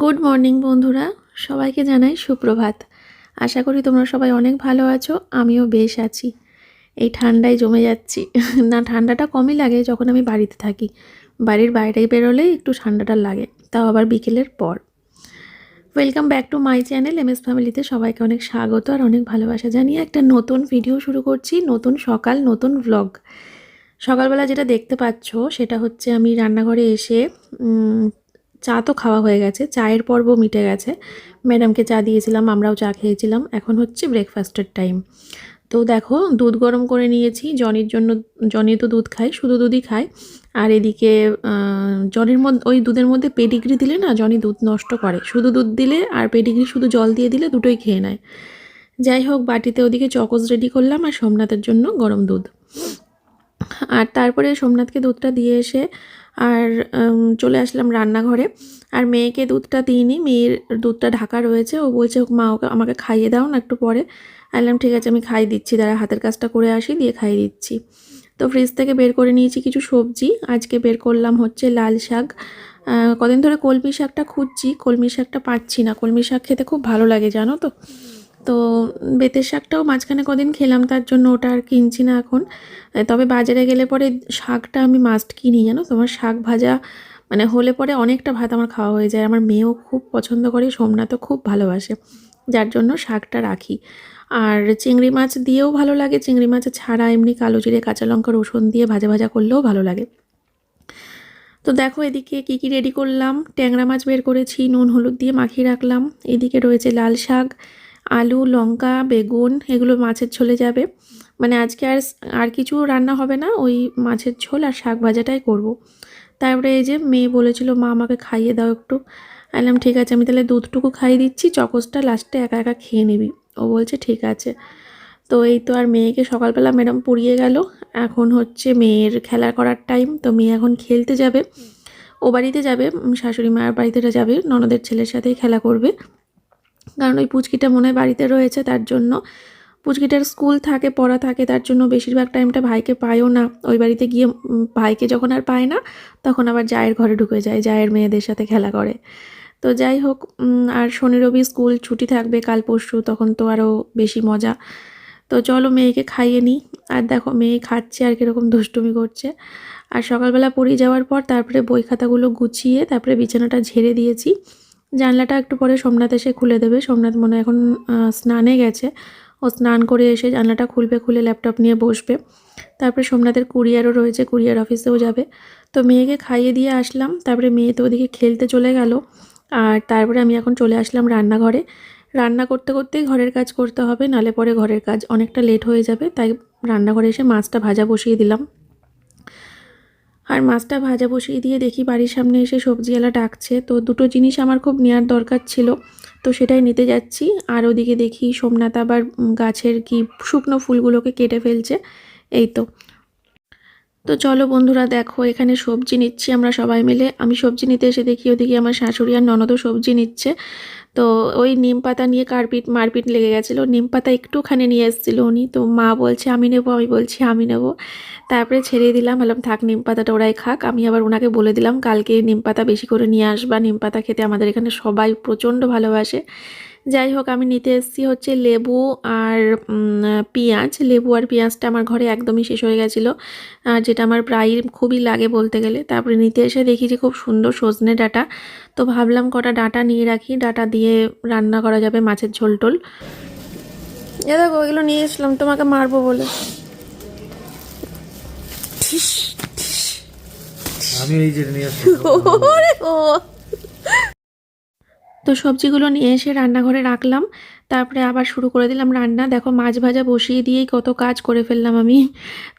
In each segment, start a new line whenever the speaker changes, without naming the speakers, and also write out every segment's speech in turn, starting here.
Good morning বন্ধুরা। সবাইকে জানাই সুপ্রভাত। আশা করি তোমরা সবাই অনেক ভালো আছো, আমিও বেশ আছি। এই ঠান্ডায় জমে যাচ্ছি। না, ঠান্ডাটা কমই লাগে যখন আমি বাড়িতে থাকি। বাড়ির বাইরে বেরোলেই একটু ঠান্ডাটা লাগে, তাও আবার বিকেলের পর। Welcome back to my channel M S ফ্যামিলিতে সবাইকে অনেক স্বাগত আর অনেক ভালোবাসা জানিয়ে একটা নতুন ভিডিও শুরু করছি, নতুন সকাল, নতুন ভ্লগ সকালবেলা যেটা দেখতে পাচ্ছ, সেটা হচ্ছে আমি রান্নাঘরে এসে চা তো খাওয়া হয়ে গেছে, চায়ের পর্ব মিটে গেছে। ম্যাডামকে চা দিয়েছিলাম, আমরাও চা খেয়েছিলাম। এখন হচ্ছে ব্রেকফাস্টের টাইম তো দেখো, দুধ গরম করে নিয়েছি, জনির জন্য, জনি তো দুধ খায়, শুধু দুধই খায়। আর এদিকে জনির মধ্যে ওই দুধের মধ্যে পেডিগ্রি দিলে না, জনি দুধ নষ্ট করে। শুধু দুধ দিলে আর পেডিগ্রি শুধু জল দিয়ে দিলে দুটোই খেয়ে নেয়। যাই হোক, বাটিতে ওদিকে চকোস রেডি করলাম আর সোমনাথের জন্য গরম দুধ। আর তারপরে সোমনাথকে দুধটা দিয়ে এসে আর চলে আসলাম রান্নাঘরে। আর মেয়েকে দুধটা দিইনি, মেয়ের দুধটা ঢাকা রয়েছে। ও বলছে মা, ওকে, আমাকে খাইয়ে দাও না একটু পরে। আনলাম ঠিক আছে, আমি খাই দিচ্ছি, দাঁড়া, হাতের কাজটা করে আসি, দিয়ে খাইয়ে দিচ্ছি। তো ফ্রিজ থেকে বের করে নিয়েছি কিছু সবজি। আজকে বের করলাম হচ্ছে লাল শাক। কদিন ধরে কলমি শাকটা খুঁজছি, কলমি শাকটা পাচ্ছি না। কলমি শাক খেতে খুব ভালো লাগে, জানো তো? তো বেতের শাকটাও মাঝখানে কদিন খেলাম, তার জন্য ওটা আর কিনছি না এখন। তবে বাজারে গেলে পরে শাকটা আমি মাস্ট কিনি, জানো? তোমার শাক ভাজা মানে হলে পরে অনেকটা ভাত আমার খাওয়া হয়ে যায়। আমার মেয়েও খুব পছন্দ করে সোমনাথও খুব ভালোবাসে, যার জন্য শাকটা রাখি। আর চিংড়ি মাছ দিয়েও ভালো লাগে, চিংড়ি মাছ ছাড়া এমনি কালো জিরে, কাঁচা লঙ্কা, রসুন দিয়ে ভাজা ভাজা করলেও ভালো লাগে। তো দেখো এদিকে কি কি রেডি করলাম, ট্যাংরা মাছ বের করেছি, নুন, হলুদ দিয়ে মাখিয়ে রাখলাম। এদিকে রয়েছে লাল শাক আলু, লঙ্কা, বেগুন এগুলো মাছের ঝোলে যাবে। মানে আজকে আর আর কিছু রান্না হবে না, ওই মাছের ঝোল আর শাক ভাজাটাই করব। তারপরে এই যে মেয়ে বলেছিল, মা, আমাকে খাইয়ে দাও একটু। আলাম ঠিক আছে, আমি তাহলে দুধটুকু খাইয়ে দিচ্ছি, চকসটা লাস্টে একা একা খেয়ে নিবি। ও বলছে, ঠিক আছে। তো এই তো আর মেয়েকে সকালবেলা ম্যাডাম পড়িয়ে গেল। এখন হচ্ছে মেয়ের খেলা করার টাইম, তো মেয়ে এখন খেলতে যাবে। ও বাড়িতে যাবে শাশুড়ি মায়ের বাড়িতে যাবে, ননদের ছেলের সাথেই খেলা করবে। কারণ ওই পুচকিটা মনে হয় বাড়িতে রয়েছে তার জন্য। পুচকিটার স্কুল থাকে, পড়া থাকে, তার জন্য বেশিরভাগ টাইমটা ভাইকে পায়ও না। ওই বাড়িতে গিয়ে ভাইকে যখন আর পায় না, তখন আবার জায়ের ঘরে ঢুকে যায়, জায়ের মেয়েদের সাথে খেলা করে। তো যাই হোক আর শনি, রবি স্কুল ছুটি থাকবে কাল পরশু, তখন তো আরও বেশি মজা। তো চলো মেয়েকে খাইয়ে নিই। আর দেখো, মেয়ে খাচ্ছে আর কীরকম দুষ্টুমি করছে। আর সকালবেলা পড়ে যাওয়ার পর তারপরে বই খাতাগুলো গুছিয়ে, তারপরে বিছানাটা ঝেড়ে দিয়েছি। জানলাটা একটু পরে সোমনাথ এসে খুলে দেবে। সোমনাথ মনে এখন স্নানে গেছে। ও স্নান করে এসে জানলাটা খুলবে, খুলে ল্যাপটপ নিয়ে বসবে। তারপরে সোমনাথের কুরিয়ারও রয়েছে, কুরিয়ার অফিসেও যাবে। তো মেয়েকে খাইয়ে দিয়ে আসলাম। তারপরে মেয়ে তো ওদিকে খেলতে চলে গেল। আর তারপরে আমি এখন চলে আসলাম রান্নাঘরে। রান্না করতে করতেই ঘরের কাজ করতে হবে, নালে পরে ঘরের কাজ অনেকটা লেট হয়ে যাবে। তাই রান্নাঘরে এসে মাছটা ভাজা বসিয়ে দিলাম। আর মাছটা ভাজা বসিয়ে দিয়ে দেখি বাড়ির সামনে এসে সবজিওয়ালা ডাকছে। তো দুটো জিনিস আমার খুব নেওয়ার দরকার ছিল। তো সেটাই নিতে যাচ্ছি। আর ওদিকে দেখি সোমনাথ আবার গাছের কি শুকনো ফুলগুলোকে কেটে ফেলছে। এই তো। তো চলো বন্ধুরা, দেখো, এখানে সবজি নিচ্ছি আমরা সবাই মিলে। আমি সবজি নিতে এসে দেখি, ওদিকে আমার শাশুড়ি আর ননদও সবজি নিচ্ছে। তো ওই নিম পাতা নিয়ে কারপিট, মারপিট লেগে গেছিল। নিম পাতা একটুখানি নিয়ে এসেছিল উনি। তো মা বলছে, আমি নেব। আমি বলছি, আমি নেব। তারপরে ছেড়ে দিলাম। বললাম থাক, নিম পাতাটা ওরাই খাক। আমি আবার ওনাকে বলে দিলাম, কালকে নিম পাতা বেশি করে নিয়ে আসবা। নিম পাতা খেতে আমাদের এখানে সবাই প্রচণ্ড ভালোবাসে। যাই হোক আমি নিতে এসেছি হচ্ছে লেবু আর পেঁয়াজ। লেবু আর পেঁয়াজটা আমার ঘরে একদমই শেষ হয়ে গেছিল। আর যেটা আমার প্রায় খুবই লাগে বলতে গেলে। তারপরে নিতে এসে দেখি যে খুব সুন্দর সজনে ডাঁটা। তো ভাবলাম কটা ডাঁটা নিয়ে রাখি। ডাঁটা দিয়ে রান্না করা যাবে মাছের ঝোল টোল। এ দেখো এগুলো নিয়ে এসলাম তোমাকে মারবো বলে।
আমি এই যে নিয়ে আসলাম।
তো সবজিগুলো নিয়ে এসে রান্নাঘরে রাখলাম। তারপরে আবার শুরু করে দিলাম রান্না। দেখো মাছ ভাজা বসিয়ে দিয়েই কত কাজ করে ফেললাম আমি।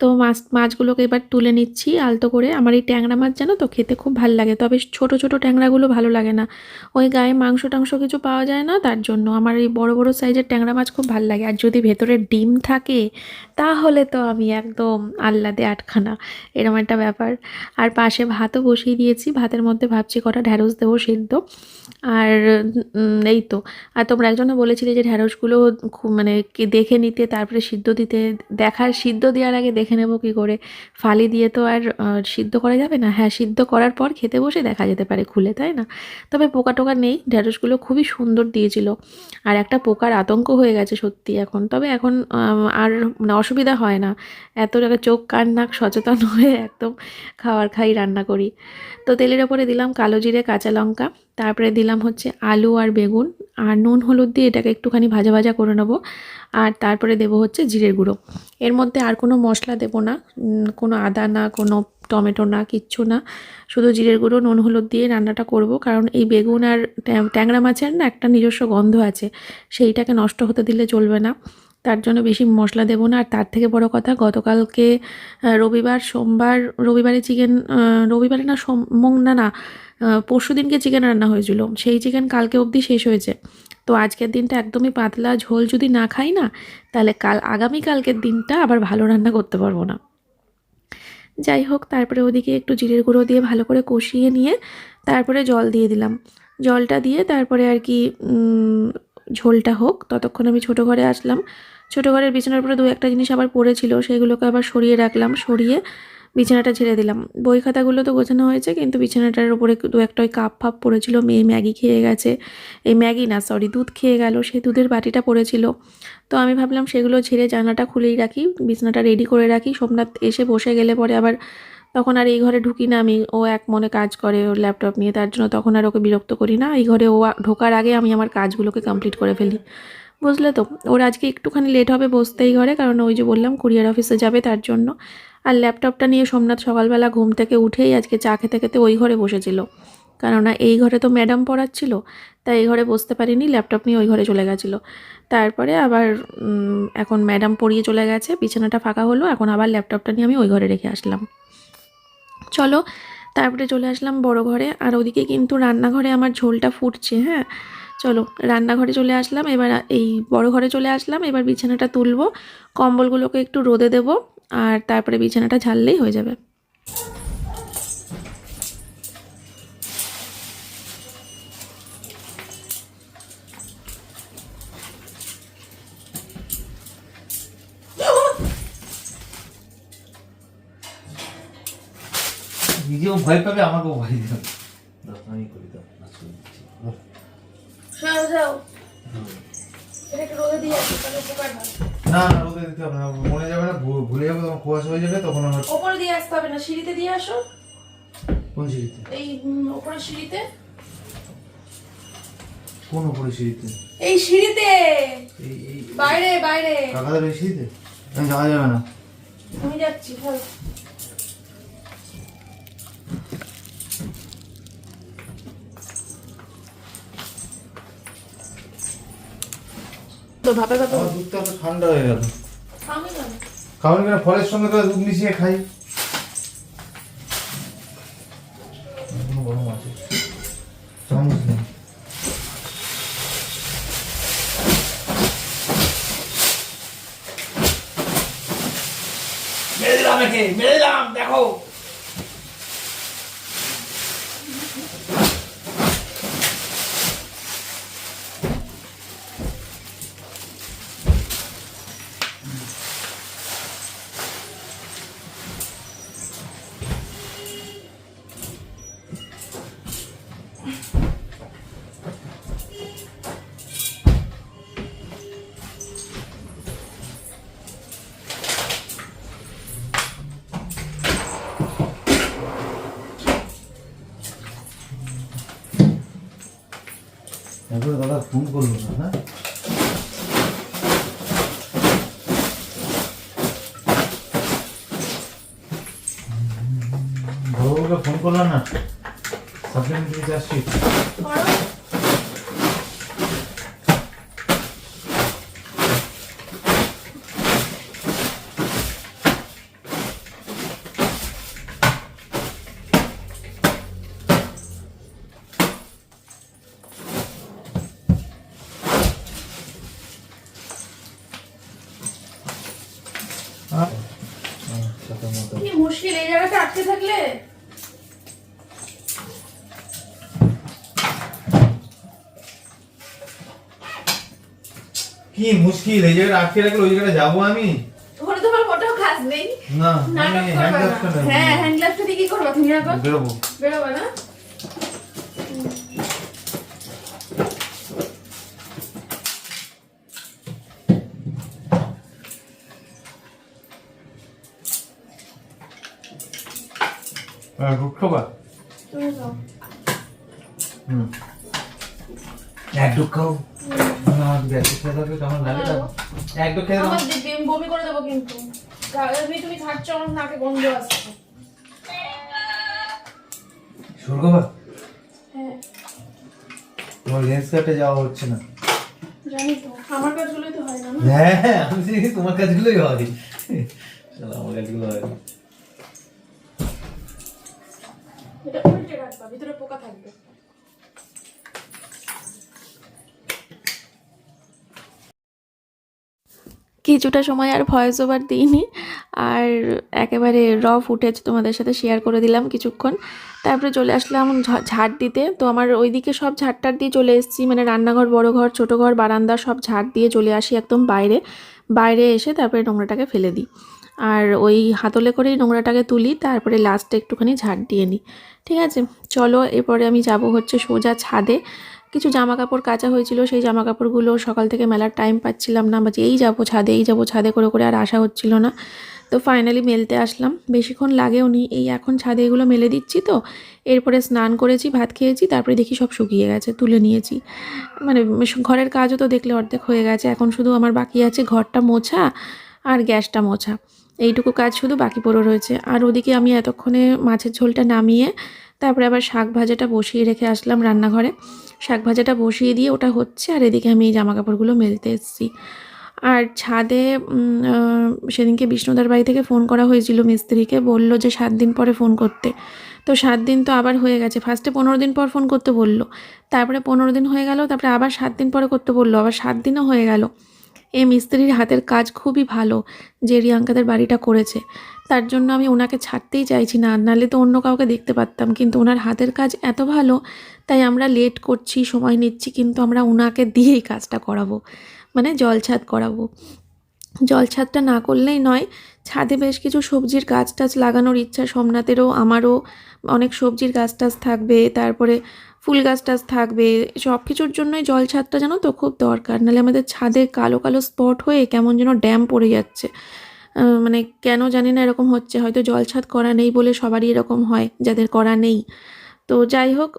তো মাছ, মাছগুলোকে এবার তুলে নিচ্ছি আলতো করে। আমার এই ট্যাংরা মাছ জানো তো, খেতে খুব ভালো লাগে। তবে ছোট ছোট ট্যাংরাগুলো ভালো লাগে না। ওই গায়ে মাংস টাংস কিছু পাওয়া যায় না তার জন্য। আমার এই বড় বড় সাইজের ট্যাংরা মাছ খুব ভালো লাগে। আর যদি ভেতরে ডিম থাকে, তাহলে তো আমি একদম আহ্লাদে আটখানা। এরকম একটা ব্যাপার। আর পাশে ভাতও বসিয়ে দিয়েছি। ভাতের মধ্যে ভাবছি কটা ঢ্যাঁড়স দেবো সিদ্ধ। আর এই তো। আর তোমরা একজনে বলেছিলে যে যে ঢ্যাঁড়সগুলো মানে কি দেখে নিতে, তারপরে সিদ্ধ দিতে, দেখার সিদ্ধ দেওয়ার আগে দেখে নেব কি করে। ফালি দিয়ে তো আর সিদ্ধ করা যাবে না। হ্যাঁ সিদ্ধ করার পর খেতে বসে দেখা যেতে পারে খুলে, তাই না? তবে পোকা টোকা নেই। ঢ্যাঁড়সগুলো খুবই সুন্দর দিয়েছিল। আর একটা পোকার আতঙ্ক হয়ে গেছে সত্যি এখন। তবে এখন আর মানে অসুবিধা হয় না। এত টাকা চোখ, কান, নাক সচেতন হয়ে একদম খাওয়ার খাই রান্না করি। তো তেলের ওপরে দিলাম কালো জিরে, কাঁচা লঙ্কা। তারপরে দিলাম হচ্ছে আলু আর বেগুন, আর নুন, হলুদ দিয়ে এটাকে একটুখানি ভাজা ভাজা করে নেব। আর তারপরে দেবো হচ্ছে জিরের গুঁড়ো। এর মধ্যে আর কোনো মশলা দেবো না কোনো আদা না, কোনো টমেটো না, কিচ্ছু না। শুধু জিরের গুঁড়ো, নুন, হলুদ দিয়ে রান্নাটা করব, কারণ এই বেগুন আর ট্যাং- ট্যাংরা মাছের না একটা নিজস্ব গন্ধ আছে, সেইটাকে নষ্ট হতে দিলে চলবে না। তার জন্য বেশি মশলা দেবো না। আর তার থেকে বড় কথা, গতকালকে রবিবার, সোমবার, রবিবারে চিকেন রবিবারে না, সোম না না পরশু দিনকে চিকেন রান্না হয়েছিল। সেই চিকেন কালকে অবধি শেষ হয়েছে। তো আজকের দিনটা একদমই পাতলা, ঝোল যদি না খাই না, তাহলে কাল আগামী কালকের দিনটা আবার ভালো রান্না করতে পারব না। যাই হোক, তারপরে ওদিকে একটু জিরের গুঁড়ো দিয়ে ভালো করে কষিয়ে নিয়ে তারপরে জল দিয়ে দিলাম। জলটা দিয়ে তারপরে আর কি ঝোলটা হোক, ততক্ষণ আমি ছোটো ঘরে আসলাম। ছোটো ঘরের বিছানার উপরে দু একটা জিনিস আবার পড়েছিল, সেগুলোকে আবার সরিয়ে রাখলাম, সরিয়ে বিছানাটা ছেড়ে দিলাম। বই খাতাগুলো তো গোছানো হয়েছে, কিন্তু বিছানাটার উপরে দু একটা ওই কাপ ফাপ পড়েছিল, মেয়ে ম্যাগি খেয়ে গেছে। এই ম্যাগি না সরি দুধ খেয়ে গেল সেই দুধের বাটিটা পড়েছিল। তো আমি ভাবলাম সেগুলো ছেড়ে জানলাটা খুলেই রাখি, বিছানাটা রেডি করে রাখি। সোমনাথ এসে বসে গেলে পরে আবার তখন আর এই ঘরে ঢুকি না আমি। ও এক মনে কাজ করে ওর ল্যাপটপ নিয়ে, তার জন্য তখন আর ওকে বিরক্ত করি না। এই ঘরে ও ঢোকার আগে আমি আমার কাজগুলোকে কমপ্লিট করে ফেলি। বুঝলে তো? ওর আজকে একটুখানি লেট হবে বসতেই ঘরে, কারণ ওই যে বললাম কুরিয়ার অফিসে যাবে তার জন্য। আর ল্যাপটপটা নিয়ে সোমনাথ সকালবেলা ঘুম থেকে উঠেই আজকে চা খেতে খেতে ওই ঘরে বসেছিল। কেননা এই ঘরে তো ম্যাডাম পড়াচ্ছিল, তাই এই ঘরে বসতে পারিনি ল্যাপটপ নিয়ে ওই ঘরে চলে গেছিল। তারপরে আবার এখন ম্যাডাম পড়িয়ে চলে গেছে, বিছানাটা ফাঁকা হলো, এখন আবার ল্যাপটপটা নিয়ে আমি ওই ঘরে রেখে আসলাম। চলো, তারপরে চলে আসলাম বড় ঘরে। আর ওদিকে কিন্তু রান্নাঘরে আমার ঝোলটা ফুটছে হ্যাঁ? চলো, রান্নাঘরে চলে আসলাম। এবার এই বড় ঘরে চলে আসলাম। এবার বিছানাটা তুলবো। কম্বলগুলোকে একটু রোদে দেব। আর তারপরে বিছানাটা ঝাললেই হয়ে যাবে।
নিজেও ভয় পাবে? আমাকেও ভয় দিবে। দাও, আমি করি দাও নাচ করে দিচ্ছি। না না রোদে দিতে হবে না। মনে যাবে না ভুলে যাবে তখন কুয়াশা হয়ে যাবে তখন আমার
ওপরে দিয়ে আসতে হবে না সিঁড়িতে দিয়ে আসো।
কোন সিঁড়িতে?
এই ওপরে সিঁড়িতে।
কোন উপরে সিঁড়িতে?
এই সিঁড়িতে।
এই এই
বাইরে বাইরে।
কাকাদের ওই সিঁড়িতে? আমি যাওয়া যাবে না।
আমি যাচ্ছি ভালো তো ভাপে ভাপে
দুধটা তো ঠান্ডা হয়ে গেল। কারণ কেন ফলের সঙ্গে তো দুধ মিশিয়ে খাই। তারপরে দাদা ফোন করল না হ্যাঁ? ফোন করলাম না? সাপ্লিমেন্টারি চার্জশিট
কি মুশকিল এই জায়গাটা আটকে
রাখলে ওই জায়গাটা যাব আমি?
ওখানে তোমার মোটেও কাজ নেই।
না
নাটক
আমি
করবা
হ্যান্ড
না।
গ্লাভসটা নেব।
হ্যাঁ হ্যান্ড গ্লাভসটা দিয়ে কি করবা তুমি এখন
বেরোবো।
বেরোবা না?
আর দুধ খাবা?
তুমি যাও
হুম। এক দুধ
বমি করে দেবো কিন্তু। তুমি ছাড়ছো আমার নাকে গন্ধ আসছে।
শুরু
হ্যাঁ।
তোমার লেন্স কাটে যাওয়া হচ্ছে না।
জানি তো আমার কাজগুলোই তো হয় না
হ্যাঁ হ্যাঁ, আমি তোমার কাজগুলোই হয়। শালা, আমার কাজগুলো হয়।
এটা উল্টে রাখবা ভিতরে পোকা থাকবে। কিছুটা সময় আর ভয়েস ওভার দিইনি। আর একেবারে র ফুটেজ তোমাদের সাথে শেয়ার করে দিলাম কিছুক্ষণ। তারপরে চলে আসলাম ঝাড় দিতে। তো আমার ওইদিকে সব ঝাড়টার দিয়ে চলে এসেছি। মানে রান্নাঘর, বড় ঘর, ছোটো ঘর, বারান্দা সব ঝাড় দিয়ে চলে আসি একদম বাইরে। বাইরে এসে তারপরে নোংরাটাকে ফেলে দিই। আর ওই হাতলে করেই নোংরাটাকে তুলি। তারপরে লাস্টে একটুখানি ঝাড় দিয়ে নিই। ঠিক আছে? চলো, এরপরে আমি যাব হচ্ছে সোজা ছাদে। কিছু জামা কাপড় কাচা হয়েছিল, সেই জামা কাপড়গুলো সকাল থেকে মেলার টাইম পাচ্ছিলাম না। বা যে এই যাব ছাদে, এই যাব ছাদে করে করে আর আসা হচ্ছিল না। তো ফাইনালি মেলতে আসলাম। বেশিক্ষণ লাগেও নি। এই এখন ছাদে এগুলো মেলে দিচ্ছি তো। এরপরে স্নান করেছি, ভাত খেয়েছি, তারপরে দেখি সব শুকিয়ে গেছে, তুলে নিয়েছি। মানে ঘরের কাজও তো দেখলে অর্ধেক হয়ে গেছে। এখন শুধু আমার বাকি আছে ঘরটা মোছা আর গ্যাসটা মোছা। এইটুকু কাজ শুধু বাকি পড়ে রয়েছে। আর ওদিকে আমি এতক্ষণে মাছের ঝোলটা নামিয়ে তারপরে আবার শাক ভাজাটা বসিয়ে রেখে আসলাম রান্নাঘরে। শাক ভাজাটা বসিয়ে দিয়ে ওটা হচ্ছে আর এদিকে আমি এই জামা কাপড়গুলো মেলতে এসেছি। আর ছাদে সেদিনকে বিষ্ণুদার বাড়ি থেকে ফোন করা হয়েছিল মিস্ত্রিকে, বলল যে সাত দিন পরে ফোন করতে। তো সাত দিন তো আবার হয়ে গেছে। ফার্স্টে পনেরো দিন পর ফোন করতে বলল। তারপরে পনেরো দিন হয়ে গেল, তারপরে আবার সাত দিন পরে করতে বলল। আবার সাত দিনও হয়ে গেল। এই মিস্ত্রির হাতের কাজ খুবই ভালো, যে রিয়াঙ্কাদের বাড়িটা করেছে। তার জন্য আমি ওনাকে ছাড়তেই চাইছি না, নাহলে তো অন্য কাউকে দেখতে পারতাম। কিন্তু ওনার হাতের কাজ এত ভালো, তাই আমরা লেট করছি, সময় নিচ্ছি, কিন্তু আমরা ওনাকে দিয়েই কাজটা করাবো মানে জল ছাদ করাবো। জল ছাদটা না করলেই নয়, ছাদে বেশ কিছু সবজির গাছ টাছ লাগানোর ইচ্ছা। সোমনাথেরও, আমারও অনেক সবজির গাছ টাছ থাকবে, তারপরে ফুল গাছ টাছ থাকবে সব কিছুর জন্যই জল ছাদটা জানো তো খুব দরকার। নাহলে আমাদের ছাদে কালো কালো স্পট হয়ে কেমন যেন ড্যাম পড়ে যাচ্ছে। মানে কেন জানি না এরকম হচ্ছে। হয়তো জল ছাদ করা নেই বলে সবারই এরকম হয়, যাদের করা নেই। তো যাই হোক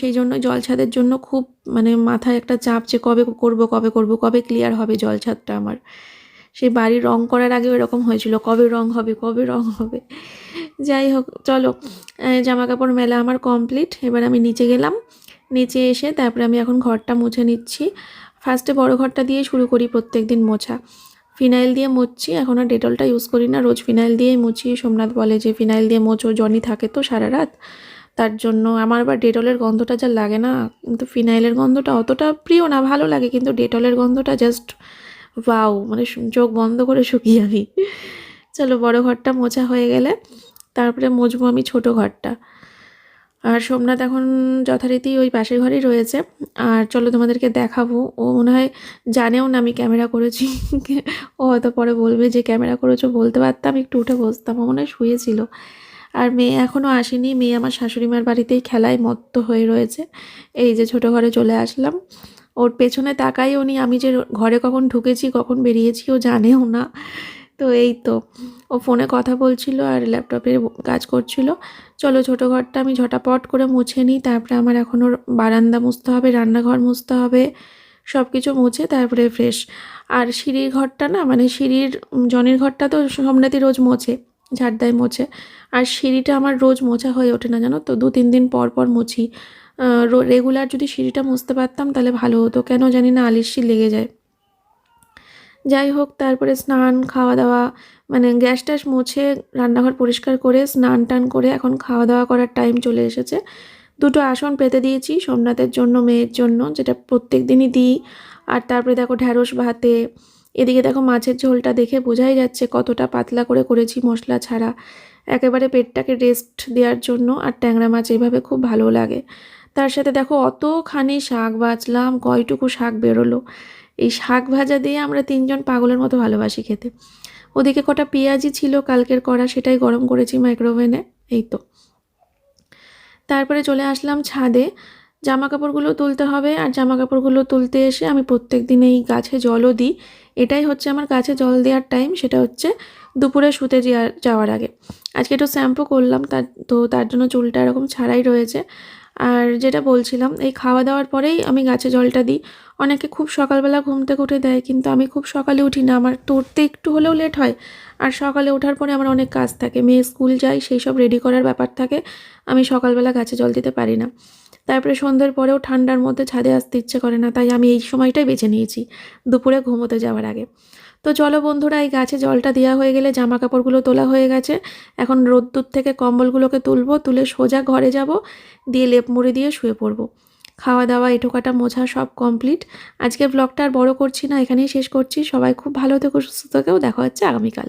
সেই জন্য জল ছাদের জন্য খুব মানে মাথায় একটা চাপ যে কবে করব কবে করব, কবে ক্লিয়ার হবে জল ছাদটা আমার। সেই বাড়ি রং করার আগেও এরকম হয়েছিল, কবে রং হবে, কবে রং হবে। যাই হোক, চলো জামা কাপড় মেলা আমার কমপ্লিট এবার আমি নিচে গেলাম। নিচে এসে তারপরে আমি এখন ঘরটা মুছে নিচ্ছি। ফার্স্টে বড় ঘরটা দিয়ে শুরু করি প্রত্যেক দিন মোছা। ফিনাইল দিয়ে মুছছি। এখন আর ডেটলটা ইউজ করি না। রোজ ফিনাইল দিয়েই মুছি। সোমনাথ বলে যে ফিনাইল দিয়ে মোছো, জনি থাকে তো সারা রাত। তার জন্য আমার আবার ডেটলের গন্ধটা যা লাগে না, কিন্তু ফিনাইলের গন্ধটা অতটা প্রিয় না, ভালো লাগে, কিন্তু ডেটলের গন্ধটা জাস্ট ওয়াও মানে চোখ বন্ধ করে শুকিয়ে আমি। চলো, বড় ঘরটা মোছা হয়ে গেলে। তারপরে মুছবো আমি ছোট ঘরটা। আর সোমনাথ এখন যথারীতি ওই পাশের ঘরেই রয়েছে। আর চলো তোমাদেরকে দেখাবো। ও মনে হয় জানেও না আমি ক্যামেরা করেছি। ও হয়তো পরে বলবে যে ক্যামেরা করেছ বলতে পারতাম, একটু উঠে বসতাম। ও মনে হয় শুয়েছিল। আর মেয়ে এখনও আসেনি। মেয়ে আমার শাশুড়ি মার বাড়িতেই খেলায় মত্ত হয়ে রয়েছে। এই যে ছোটো ঘরে চলে আসলাম। ওর পেছনে তাকাই উনি আমি যে ঘরে কখন ঢুকেছি, কখন বেরিয়েছি, ও জানেও না। তো এই তো। ও ফোনে কথা বলছিল আর ল্যাপটপে কাজ করছিল। চলো ছোটো ঘরটা আমি ঝটাপট করে মুছে নিই। তারপরে আমার এখন ওর বারান্দা মুছতে হবে, রান্নাঘর মুছতে হবে সব কিছু মুছে তারপরে ফ্রেশ আর সিঁড়ির ঘরটা না মানে সিঁড়ির জনের ঘরটা তো সোমনাথই রোজ মোছে, ঝাড়দায় মোছে। আর সিঁড়িটা আমার রোজ মোছা হয়ে ওঠে না, জানো তো? দু তিন দিন পর পর মুছি। রেগুলার যদি সিঁড়িটা মুছতে পারতাম তাহলে ভালো হতো। কেন জানি না আলিশি লেগে যায়। যাই হোক, তারপরে স্নান খাওয়া দাওয়া মানে গ্যাস ট্যাস মুছে রান্নাঘর পরিষ্কার করে স্নান টান করে এখন খাওয়া দাওয়া করার টাইম চলে এসেছে। দুটো আসন পেতে দিয়েছি সোমনাথের জন্য, মেয়ের জন্য, যেটা প্রত্যেক দিনই দিই। আর তারপরে দেখো ঢ্যাঁড়স ভাতে, এদিকে দেখো মাছের ঝোলটা দেখে বোঝাই যাচ্ছে কতটা পাতলা করে করেছি মশলা ছাড়া। একেবারে পেটটাকে রেস্ট দেওয়ার জন্য আর ট্যাংরা মাছ এইভাবে খুব ভালো লাগে। তার সাথে দেখো অতখানি শাক বাছলাম কয়টুকু শাক বেরোলো। এই শাক ভাজা দিয়ে আমরা তিনজন পাগলের মতো ভালোবাসি খেতে। ওদিকে কটা পেঁয়াজি ছিল, কালকের করা সেটাই গরম করেছি মাইক্রোওভেনে এই তো। তারপরে চলে আসলাম ছাদে। জামা কাপড়গুলো তুলতে হবে আর জামা কাপড়গুলো তুলতে এসে আমি প্রত্যেক দিন এই গাছে জলও দিই। এটাই হচ্ছে আমার গাছে জল দেওয়ার টাইম সেটা হচ্ছে দুপুরে শুতে যাওয়ার আগে। আজকে একটু শ্যাম্পু করলাম, তার, তো তার জন্য চুলটা এরকম ছাড়াই রয়েছে। আর যেটা বলছিলাম, এই খাওয়া দাওয়ার পরেই আমি গাছে জলটা দিই। অনেকে খুব সকালবেলা ঘুম থেকে উঠে দেয়, কিন্তু আমি খুব সকালে উঠি না। আমার তো উঠতে একটু হলেও লেট হয়। আর সকালে ওঠার পরে আমার অনেক কাজ থাকে। মেয়ে স্কুল যায়, সেই সব রেডি করার ব্যাপার থাকে। আমি সকালবেলা গাছে জল দিতে পারি না। তারপরে সন্ধ্যের পরেও ঠান্ডার মধ্যে ছাদে আসতে ইচ্ছে করে না, তাই আমি এই সময়টাই বেছে নিয়েছি, দুপুরে ঘুমোতে যাওয়ার আগে। তো চলো বন্ধুরা, এই গাছে জলটা দেওয়া হয়ে গেলে জামা কাপড়গুলো তোলা হয়ে গেছে। এখন রোদ্দুর থেকে কম্বলগুলোকে তুলবো, তুলে সোজা ঘরে যাব, দিয়ে লেপ মুড়ি দিয়ে শুয়ে পড়ব। খাওয়া দাওয়া এটোকাটা, মোছা সব কমপ্লিট আজকে ব্লগটা আর বড় করছি না, এখানেই শেষ করছি। সবাই খুব ভালো থেকো, সুস্থ থেকেও দেখা হচ্ছে আগামীকাল।